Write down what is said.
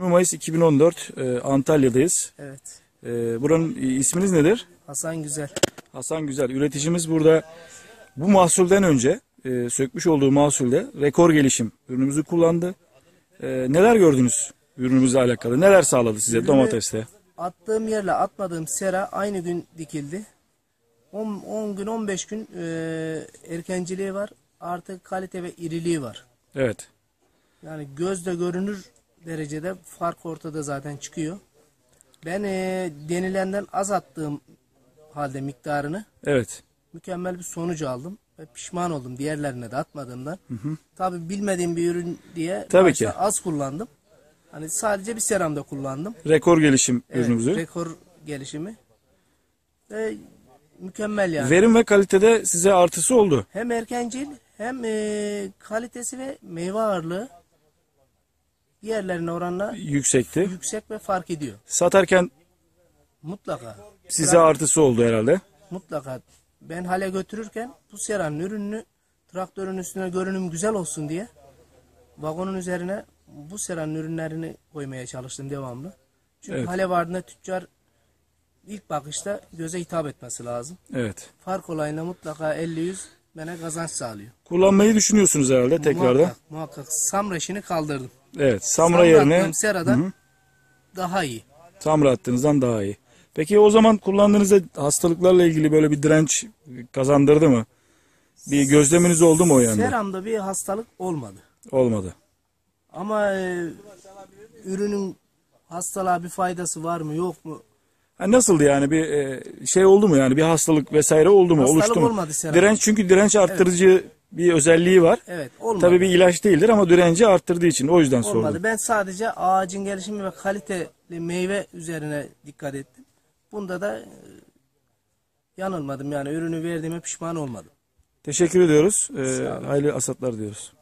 20 Mayıs 2014 e, Antalya'dayız. Evet. E, buranın isminiz nedir? Hasan Güzel. Hasan Güzel. Üreticimiz burada bu mahsulden önce e, sökmüş olduğu mahsulde rekor gelişim ürünümüzü kullandı. E, neler gördünüz ürünümüzle alakalı? Neler sağladı size Ürünü- domateste? Attığım yerle atmadığım sera aynı gün dikildi. 10, 10 gün 15 gün e, erkenciliği var. Artı kalite ve iriliği var. Evet. Yani gözle görünür derecede fark ortada zaten çıkıyor. Ben e, denilenden az attığım halde miktarını Evet. mükemmel bir sonuç aldım. Ve pişman oldum diğerlerine de atmadığımdan. Tabii bilmediğim bir ürün diye Tabii ki. az kullandım. Hani sadece bir seramda kullandım. Rekor gelişim Evet, ürünümüzü. rekor gelişimi. Ve mükemmel yani. Verim ve kalitede size artısı oldu. hem erkencil hem e, kalitesi ve meyve ağırlığı diğerlerine oranla Yüksekti. yüksek ve fark ediyor. Satarken Mutlaka. size artısı oldu herhalde. Mutlaka. Ben hale götürürken bu seranın ürününü traktörün üstüne görünüm güzel olsun diye vagonun üzerine bu seranın ürünlerini koymaya çalıştım devamlı. Çünkü Evet. hale vardığında tüccar ilk bakışta göze hitap etmesi lazım. Evet. Fark olayında mutlaka 50-100 bana kazanç sağlıyor. Kullanmayı düşünüyorsunuz herhalde tekrardan. Muhakkak, muhakkak. Samra işini kaldırdım. Evet. Samra Samra yerine seradan daha iyi. Samra attığınızdan daha iyi. Peki o zaman kullandığınızda hastalıklarla ilgili böyle bir direnç kazandırdı mı? Bir gözleminiz oldu mu o yönde? Seramda bir hastalık olmadı. Olmadı. Ama e, ürünün hastalığa bir faydası var mı yok mu? Ha, nasıldı yani bir e, şey oldu mu yani bir hastalık vesaire oldu mu? Hastalık Oluştu mu? olmadı Serap. Direnç çünkü direnç arttırıcı bir özelliği var. Evet olmadı. Tabii bir ilaç değildir ama direnci arttırdığı için o yüzden olmadı. sordum. Ben sadece ağacın gelişimi ve kaliteli meyve üzerine dikkat ettim. Bunda da e, yanılmadım yani ürünü verdiğime pişman olmadım. Teşekkür ediyoruz. E, olun. hayırlı asatlar diyoruz.